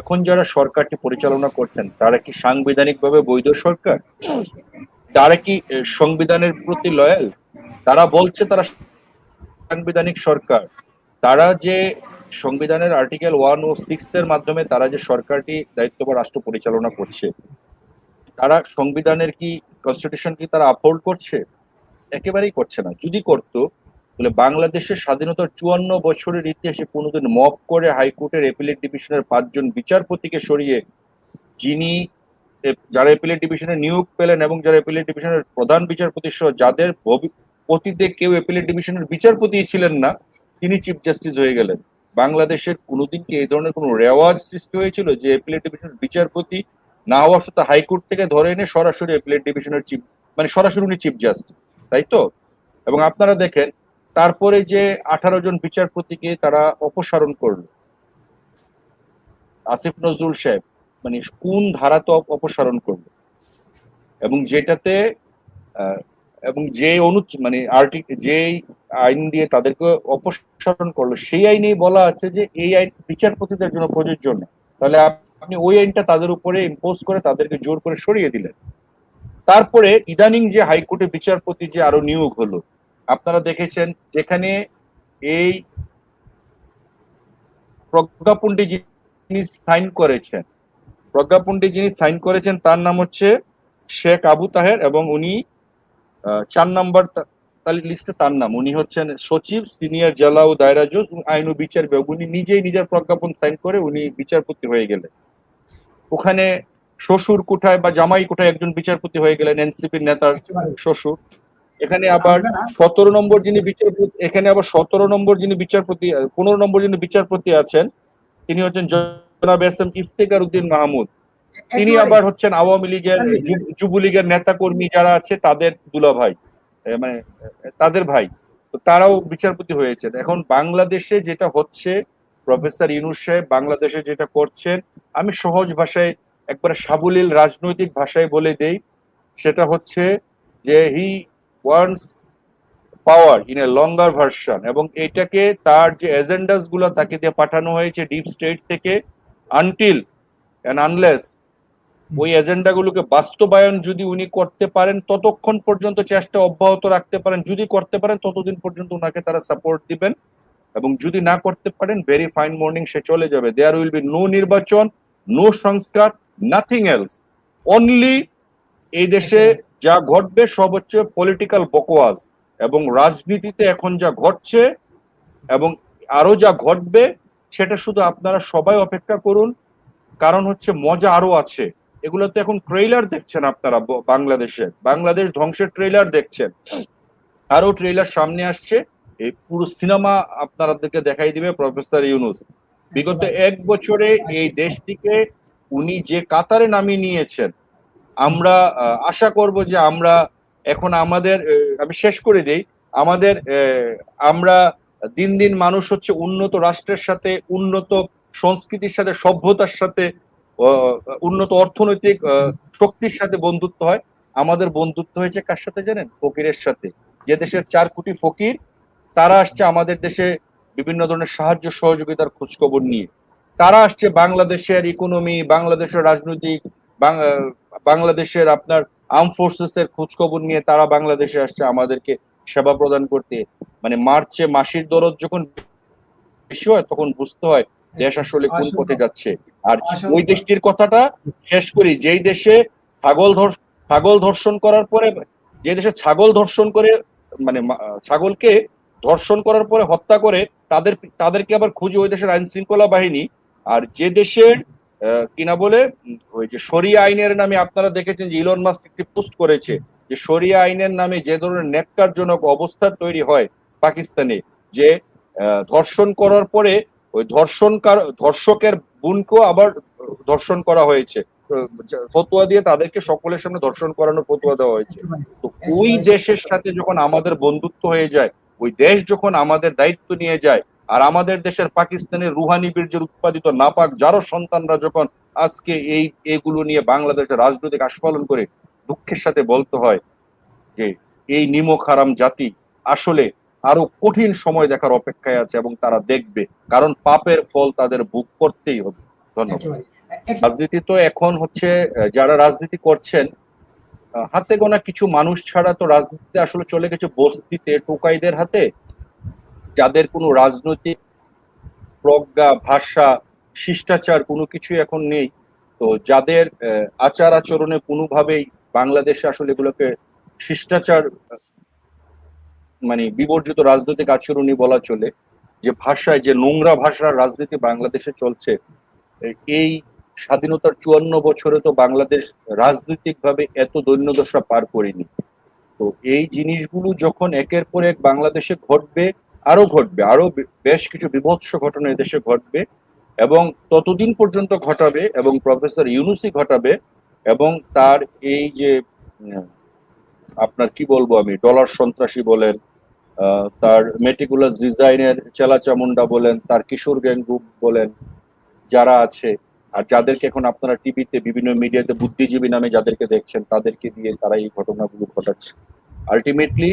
এখন যারা সরকারটি পরিচালনা করছেন, তারা কি সাংবিধানিকভাবে বৈধ সরকার? তারা কি সংবিধানের প্রতি লয়াল তারা বলছে তারা সাংবিধানিক সরকার। তারা যে সংবিধানের আর্টিকেল ওয়ান ও সিক্স এর মাধ্যমে তারা যে সরকারটি দায়িত্ব বা রাষ্ট্র পরিচালনা করছে, তারা সংবিধানের কি কনস্টিটিউশন কি তারা আপহোল্ড করছে? একেবারেই করছে না। যদি করতো তাহলে বাংলাদেশের স্বাধীনতার চুয়ান্ন বছরের ইতিহাসে কোনোদিন মপ করে হাইকোর্টের এপিলেট ডিভিশনের পাঁচজন বিচারপতিকে সরিয়ে যিনি যারা এপিলেট ডিভিশনে নিয়োগ পেলেন এবং যারা এপিলেট ডিভিশনের প্রধান বিচারপতি সহ যাদের অতীতে কেউ এপিলেট ডিভিশনের বিচারপতি ছিলেন না, তিনি চিফ জাস্টিস হয়ে গেলেন। বাংলাদেশের কোনোদিন কি এই ধরনের কোনো রেওয়াজ সৃষ্টি হয়েছিল যে এপিলেট ডিভিশনের বিচারপতি না হওয়া সত্ত্বেও হাইকোর্ট থেকে ধরে এনে সরাসরি এপিলেট ডিভিশনের চিফ মানে সরাসরি উনি চিফ জাস্টিস তাই তো? এবং আপনারা দেখেন তারপরে যে আঠারো জন বিচারপতিকে তারা অপসারণ করল। আসিফ নজরুল সাহেব মানে কোন ধারা তো অপসারণ করল? এবং যেটাতে এবং যে অনু মানে আর্টি যে আইন দিয়ে তাদেরকে অপসারণ করল, সেই আইনেই বলা আছে যে এই আইন বিচারপতিদের জন্য প্রযোজ্য না তাহলে আপনি ওই আইনটা তাদের উপরে ইম্পোজ করে তাদেরকে জোর করে সরিয়ে দিলেন। তারপরে ইদানিং যে হাইকোর্টে বিচারপতি যে আরও নিয়োগ হলো আপনারা দেখেছেন যেখানে এই প্রজ্ঞাপনটি যিনি সাইন করেছেন, প্রজ্ঞাপনটি যিনি সাইন করেছেন তার নাম হচ্ছে শেখ আবু তাহের এবং উনি চার নাম্বার লিস্টে তার নাম। উনি হচ্ছেন সচিব, সিনিয়র জেলা ও দায়রা জজ আইন ও বিচার বিভাগ উনি নিজেই নিজের প্রজ্ঞাপন সাইন করে উনি বিচারপতি হয়ে গেলেন। ওখানে শ্বশুর কোঠায় বা জামাই কোঠায় একজন বিচারপতি হয়ে গেলেন, এনসিপির নেতার শ্বশুর। এখানে আবার সতেরো নম্বর যিনি বিচারপতি এখানে আবার সতেরো নম্বর যিনি বিচারপতি পনেরো নম্বর যিনি বিচারপতি আছেন তিনি হচ্ছেন জনাব এস এম ইফতেকার উদ্দিন মাহমুদ তিনি আবার হচ্ছেন আওয়ামী লীগের যুবলীগের নেতা কর্মী যারা আছে তাদের দুলাভাই মানে তাদের ভাই। তো তারাও বিচারপতি হয়েছেন। এখন বাংলাদেশে যেটা হচ্ছে প্রফেসর ইউনুস সাহেব বাংলাদেশে যেটা করছেন আমি সহজ ভাষায় একবার সাবলীল রাজনৈতিক ভাষায় বলে দেই সেটা হচ্ছে যে he wants power in a longer version এবং এটাকে তার যে এজেন্ডাসগুলো তাকে দিয়ে পাঠানো হয়েছে ডিপ স্টেট থেকে আনটিল অ্যান্ড আনলেস ওই এজেন্ডা গুলোকে বাস্তবায়ন যদি উনি করতে পারেন ততক্ষণ পর্যন্ত চেষ্টা অব্যাহত রাখতে পারেন। যদি করতে পারেন ততদিন পর্যন্ত ওনাকে তারা সাপোর্ট দিবেন। এবং যদি না করতে পারেন ভেরি ফাইন মর্নিং সে চলে যাবে। দেয়ার উইল বি নো নির্বাচন নো সংস্কার নাথিং এলস অনলি এই দেশে যা ঘটবে সব হচ্ছে পলিটিক্যাল বকওয়াজ এবং রাজনীতিতে এখন যা ঘটছে এবং আরও যা ঘটবে, সেটা শুধু আপনারা সবাই অপেক্ষা করুন। কারণ হচ্ছে মজা আরও আছে। এগুলো তো এখন ট্রেইলার দেখছেন আপনারা ব- বাংলাদেশে। বাংলাদেশ ধ্বংসের ট্রেইলার দেখছেন। আরও ট্রেইলার সামনে আসছে। এই পুরো সিনেমা আপনাদেরকে দেখাই দিবে প্রফেসর ইউনুস। বিগত এক বছরে এই দেশটিকে উনি যে কাতারে নামিয়ে নিয়েছেন আমরা আশা করব যে আমরা এখন আমাদের আমি শেষ করে দেই। আমাদের আমরা দিন দিন মানুষ হচ্ছে উন্নত রাষ্ট্রের সাথে, উন্নত সংস্কৃতির সাথে, সভ্যতার সাথে উন্নত অর্থনৈতিক শক্তির সাথে বন্ধুত্ব হয়। আমাদের বন্ধুত্ব হয়েছে কার সাথে জানেন? ফকিরের সাথে। যে দেশের চার কোটি ফকির, তারা আসছে আমাদের দেশে বিভিন্ন ধরনের সাহায্য, সহযোগিতার খোঁজখবর নিয়ে। তারা আসছে বাংলাদেশের ইকোনমি বাংলাদেশের রাজনৈতিক বাংলাদেশের আপনার আর্ম ফোর্সেস এর খোঁজখবর নিয়ে তারা বাংলাদেশে আসছে আমাদেরকে সেবা প্রদান করতে। মানে মার্চে মাসির দরদ যখন বেশি হয় তখন বুঝতে হয় দেশ আসলে কোন পথে যাচ্ছে। আর ওই দেশটির কথাটা শেষ করি যেই দেশে ছাগল ছাগল ধর্ষণ করার পরে যে দেশে ছাগল ধর্ষণ করে মানে ছাগলকে ধর্ষণ করার পরে হত্যা করে তাদের তাদেরকে আবার খুঁজে ওই দেশের আইন শৃঙ্খলা বাহিনী। আর যে দেশের কিনা বলে, ওই যে শরিয়া আইনের নামে আপনারা দেখেছেন যে ইলন মাস্ক একটি পোস্ট করেছে যে শরিয়া আইনের নামে যে ধরনের নেককারজনক অবস্থা তৈরি হয় পাকিস্তানে, যে ধর্ষণ করার পরে ওই ধর্ষণকার ধর্ষকের বোনকেও আবার ধর্ষণ করা হয়েছে। ফতোয়া দিয়ে তাদেরকে সকলের সামনে ধর্ষণ করানোর ফতোয়া দেওয়া হয়েছে। তো ওই দেশের সাথে যখন আমাদের বন্ধুত্ব হয়ে যায়, ওই দেশ যখন আমাদের দায়িত্ব নিয়ে যায় আর আমাদের দেশের পাকিস্তানের রুহানি বীর্যের উৎপাদিত নাপাক যারও সন্তানরা যখন আজকে এই এগুলো নিয়ে বাংলাদেশের রাজনৈতিক আস্ফালন করে দুঃখের সাথে বলতে হয় যে এই নিমক হারাম জাতি আসলে আরও কঠিন সময় দেখার অপেক্ষায় আছে এবং তারা দেখবে। কারণ পাপের ফল তাদের ভোগ করতেই হবে। ধন্যবাদ। রাজনীতি তো এখন হচ্ছে যারা রাজনীতি করছেন হাতে গোনা কিছু মানুষ ছাড়া তো রাজনীতিতে আসলে চলে গেছে বস্তিতে টোকাইদের হাতে। যাদের কোনো রাজনৈতিক প্রজ্ঞা, ভাষা, শিষ্টাচার কোনো কিছু এখন নেই। তো যাদের আচার আচরণে কোনোভাবেই বাংলাদেশে আসলে এগুলোকে শিষ্টাচার মানে বিবর্জিত রাজনৈতিক আচরণই বলা চলে, যে ভাষায়, যে নোংরা ভাষার রাজনীতি বাংলাদেশে চলছে এই স্বাধীনতার চুয়ান্ন বছরে তো বাংলাদেশ রাজনৈতিকভাবে এত দৈন্যদশা পার করেনি। তো এই জিনিসগুলো যখন একের পর এক বাংলাদেশে ঘটবে আরও ঘটবে, আরও বেশ কিছু বিভৎস ঘটনা এদেশে ঘটবে এবং ততদিন পর্যন্ত ঘটাবে এবং প্রফেসর ইউনুসি ঘটাবে এবং তার এই যে আপনার কি বলব আমি, ডলার সন্ত্রাসী বলেন তার মেটিকুলাস ডিজাইনের চেলা চামুন্ডা বলেন, তার কিশোর গ্যাং গ্রুপ বলেন, যারা আছে আর যাদেরকে এখন আপনারা টিভিতে বিভিন্ন মিডিয়াতে বুদ্ধিজীবী নামে যাদেরকে দেখছেন, তাদেরকে দিয়ে তারা এই ঘটনাগুলো ঘটাচ্ছে। আলটিমেটলি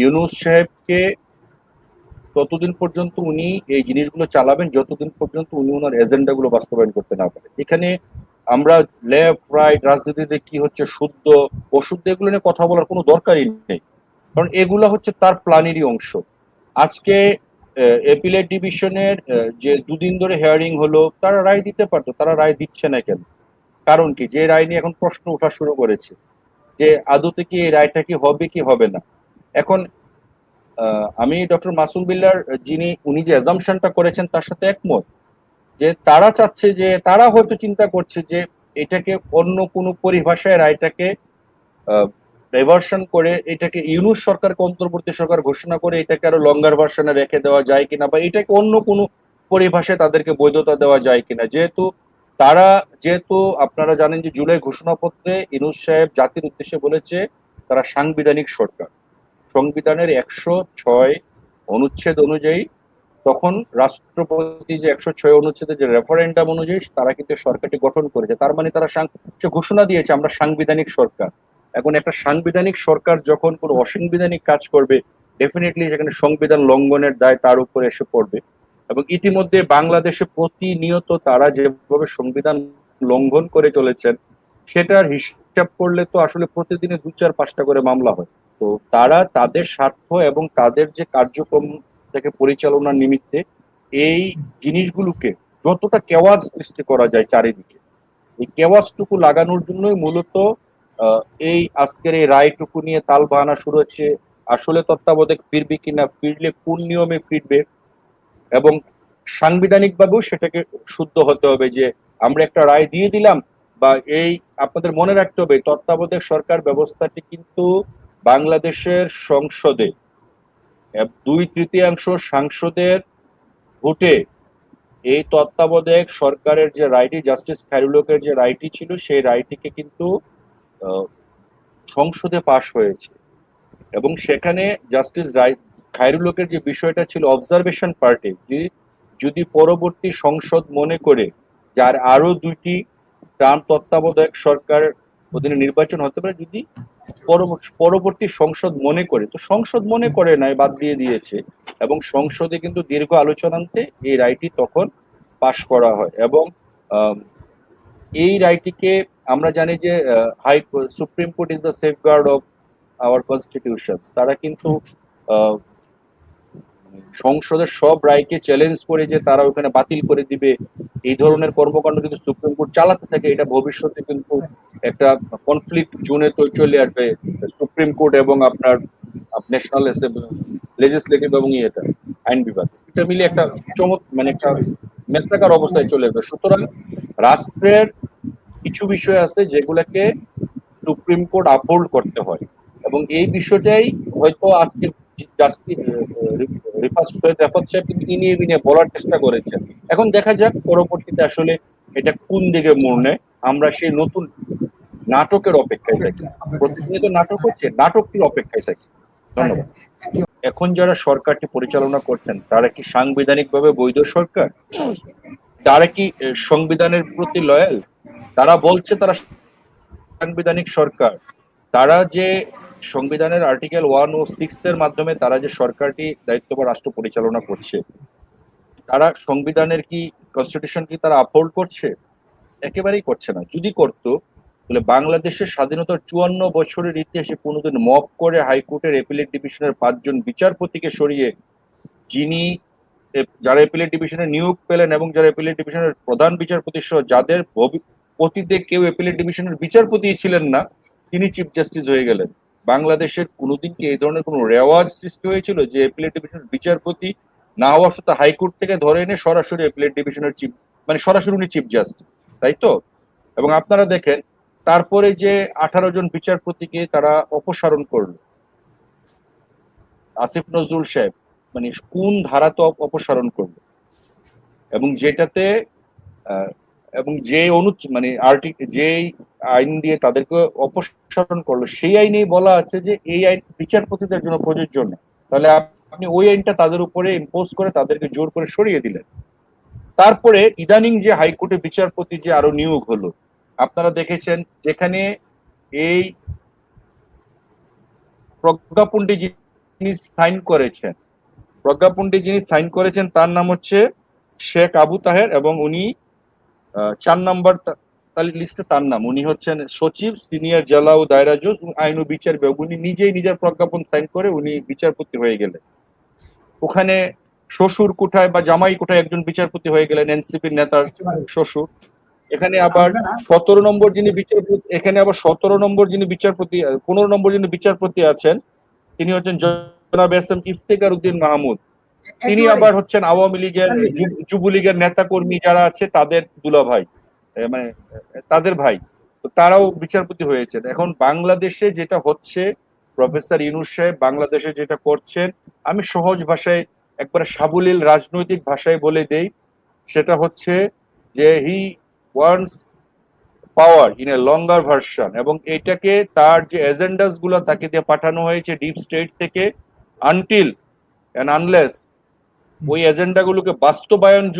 ইউনুস সাহেবকে ততদিন পর্যন্ত উনি এই জিনিসগুলো চালাবেন, যতদিন পর্যন্ত উনি ওনার এজেন্ডাগুলো বাস্তবায়ন করতে না পারেন এখানে আমরা লেফট রাইট রাজনীতিতে কি হচ্ছে, শুদ্ধ, অশুদ্ধ, এগুলো নিয়ে কথা বলার কোনো দরকারই নেই। কারণ এগুলো হচ্ছে তার প্ল্যানেরই অংশ। আজকে এপিলেট ডিভিশনের যে দুদিন ধরে হেয়ারিং হলো, তারা রায় দিতে পারতো, তারা রায় দিচ্ছে না কেন? কারণ কি? যে রায় নিয়ে এখন প্রশ্ন ওঠা শুরু করেছে, যে আদতে কি এই রায়টা কি হবে কি হবে না? এখন আমি ডক্টর মাসুম বিল্লার, যিনি, উনি যে অ্যাজামশনটা করেছেন তার সাথে একমত, যে তারা চাচ্ছে যে, তারা হয়তো চিন্তা করছে যে এটাকে অন্য কোনো পরিভাষায় রায়টাকে ডাইভার্সন করে এটাকে ইউনুস সরকারকে অন্তর্বর্তী সরকার ঘোষণা করে এটাকে আরও লঙ্গার ভার্সনে রেখে দেওয়া যায় কিনা বা এটাকে অন্য কোনো পরিভাষায় তাদেরকে বৈধতা দেওয়া যায় কিনা। যেহেতু তারা, যেহেতু আপনারা জানেন যে জুলাই ঘোষণাপত্রে ইনুস সাহেব জাতির উদ্দেশ্যে বলেছে, তারা সাংবিধানিক সরকার। সংবিধানের একশো ছয় অনুচ্ছেদ অনুযায়ী, তখন রাষ্ট্রপতি যে একশো ছয় অনুচ্ছেদের যে রেফারেন্ডাম অনুযায়ী তারা কিন্তু সরকারটি গঠন করেছে। তার মানে তারা ঘোষণা দিয়েছে, আমরা সাংবিধানিক সরকার। এখন একটা সাংবিধানিক সরকার যখন কোনো অসাংবিধানিক কাজ করবে ডেফিনেটলি সেখানে সংবিধান লঙ্ঘনের দায় তার উপরে এসে পড়বে। এবং ইতিমধ্যে বাংলাদেশে প্রতিনিয়ত তারা যেভাবে সংবিধান লঙ্ঘন করে চলেছেন, সেটার হিসাব করলে তো আসলে প্রতিদিনে দু চার পাঁচটা করে মামলা হয়। তো তারা তাদের স্বার্থ এবং তাদের যে কার্যক্রম থেকে পরিচালনার নিমিত্তে এই জিনিসগুলোকে যতটা কেওয়াজ সৃষ্টি করা যায় চারিদিকে, এই কেওয়াজটুকু লাগানোর জন্যই মূলত এই আজকের এই রায়টুকু নিয়ে তাল বাহানা শুরু হচ্ছে। আসলে তত্ত্বাবধায়ক ফিরবে কিনা, ফিরলে কোন নিয়মে ফিরবে এবং সাংবিধানিক ভাবেও সেটাকে শুদ্ধ হতে হবে যে আমরা একটা রায় দিয়ে দিলাম বা এই আপনাদের মনে রাখতে হবে তত্ত্বাবধায়ক সরকার ব্যবস্থাটি কিন্তু বাংলাদেশের সংসদে দুই তৃতীয়াংশ সাংসদের ভোটে এই তত্ত্বাবধায়ক সরকারের যে রায়টি জাস্টিস খায়রুলকের যে রায়টি ছিল, সেই রায়টিকে কিন্তু সংসদে পাশ হয়েছে। এবং সেখানে জাস্টিস রায় খায়রুলকের যে বিষয়টা ছিল অবজারভেশন পার্টি যদি পরবর্তী সংসদ মনে করে যার আরও দুইটি টার্ম তত্ত্বাবধায়ক সরকার অধীনে নির্বাচন হতে পারে, যদি পরবর্তী সংসদ মনে করে। তো সংসদ মনে করে নাই, বাদ দিয়ে দিয়েছে। এবং সংসদে কিন্তু দীর্ঘ আলোচনাতে এই রায়টি তখন পাশ করা হয়। এবং এই রায়টিকে আমরা জানি যে high supreme court is the safeguard of our constitution তারা কিন্তু সংসদের সব রায়কে চ্যালেঞ্জ করে যে তারা ওখানে বাতিল করে দিবে, এই ধরনের কর্মকাণ্ড কিন্তু সুপ্রিম কোর্ট চালাতে থাকে, এটা ভবিষ্যতে কিন্তু একটা কনফ্লিক্ট জোনে তো চলে আসবে, সুপ্রিম কোর্ট এবং আপনার ন্যাশনাল লেজিসলেটিভ এবং ইয়েটা, আইন বিভাগ। এটা মিলে একটা চমৎ মানে একটা মেসলাকার অবস্থায় চলে আসবে। সুতরাং রাষ্ট্রের কিছু বিষয় আছে যেগুলোকে সুপ্রিম কোর্ট আপহোল্ড করতে হয় এবং এই বিষয়টাই হয়তো আজকে জাস্টিস রিফাত সৈয়দ রেফাত সাহেব কিন্তু ইনিয়ে বিনিয়ে বলার চেষ্টা করেছেন এখন দেখা যাক পরবর্তীতে আসলে এটা কোন দিকে মোড় নেয়। আমরা সেই নতুন নাটকের অপেক্ষায় থাকি। প্রতিনিয়ত নাটক হচ্ছে নাটকটির অপেক্ষায় থাকি। ধন্যবাদ। এখন যারা সরকারটি পরিচালনা করছেন তারা কি সাংবিধানিকভাবে বৈধ সরকার? তারা কি সংবিধানের প্রতি লয়াল তারা বলছে তারা সাংবিধানিক সরকার। তারা যে সংবিধানের আর্টিকেল ওয়ান ও সিক্স এর মাধ্যমে তারা যে সরকারটি দায়িত্ব বা রাষ্ট্র পরিচালনা করছে, তারা সংবিধানের কি কনস্টিটিউশন কি তারা আপহোল্ড করছে? একেবারেই করছে না। যদি করতো, তাহলে বাংলাদেশের স্বাধীনতার চুয়ান্ন বছরের ইতিহাসে কোনোদিন মপ করে হাইকোর্টের এপিলেট ডিভিশনের পাঁচজন বিচারপতিকে সরিয়ে যিনি যারা এপিলেট ডিভিশনে নিয়োগ পেলেন এবং যারা এপিলেট ডিভিশনের প্রধান বিচারপতি সহ যাদের অতীতে কেউ এপিলেট ডিভিশনের বিচারপতি ছিলেন না, তিনি চিফ জাস্টিস হয়ে গেলেন। বাংলাদেশের কোনোদিন কি এই ধরনের কোনো রেওয়াজ সৃষ্টি হয়েছিল যে এপিলেট ডিভিশনের বিচারপতি না হওয়া সত্ত্বেও হাইকোর্ট থেকে ধরে এনে সরাসরি এপিলেট ডিভিশনের চিফ মানে সরাসরি উনি চিফ জাস্টিস, তাই তো? এবং আপনারা দেখেন, তারপরে যে আঠারো জন বিচারপতিকে তারা অপসারণ করল। আসিফ নজরুল সাহেব মানে কোন ধারা তো অপসারণ করল? এবং যেটাতে এবং যে অনু মানে আর্টি যে আইন দিয়ে তাদেরকে অপসারণ করল, সেই আইনেই বলা আছে যে এই আইন বিচারপতিদের জন্য প্রযোজ্য না তাহলে আপনি ওই আইনটা তাদের উপরে ইম্পোজ করে তাদেরকে জোর করে সরিয়ে দিলেন। তারপরে ইদানিং যে হাইকোর্টে বিচারপতি যে আরও নিয়োগ হলো, আপনারা দেখেছেন যেখানে এই প্রজ্ঞাপনটি যিনি সাইন করেছেন, প্রজ্ঞাপনটি যিনি সাইন করেছেন তার নাম হচ্ছে শেখ আবু তাহের এবং উনি চার নম্বর লিস্টে তার নাম। উনি হচ্ছেন সচিব, সিনিয়র জেলা ও দায়রা জজ আইন ও বিচার বিভাগ উনি নিজেই নিজের প্রজ্ঞাপন সাইন করে উনি বিচারপতি হয়ে গেলেন। ওখানে শ্বশুর কোঠায় বা জামাই কোঠায় একজন বিচারপতি হয়ে গেলেন এনসিপির নেতার শ্বশুর। এখানে আবার সতেরো নম্বর যিনি বিচারপতি এখানে আবার সতেরো নম্বর যিনি বিচারপতি পনেরো নম্বর যিনি বিচারপতি আছেন, তিনি হচ্ছেন জনাব এস এম ইফতেকার উদ্দিন মাহমুদ। তিনি আবার হচ্ছেন আওয়ামী লীগের যুবলীগের নেতা কর্মী যারা আছে তাদের দুলা ভাই মানে তাদের ভাই। তো তারাও বিচারপতি হয়েছেন। এখন বাংলাদেশে যেটা হচ্ছে প্রফেসর ইউনুস সাহেব বাংলাদেশে যেটা করছেন আমি সহজ ভাষায় একবারে সাবলীল রাজনৈতিক ভাষায় বলে দেই সেটা হচ্ছে যে he wants power in a longer version এবং এটাকে তার যে এজেন্ডাসগুলো তাকে দিয়ে পাঠানো হয়েছে ডিপ স্টেট থেকে আনটিল অ্যান্ড আনলেস ওই এজেন্ডাগুলোকে বাস্তবায়ন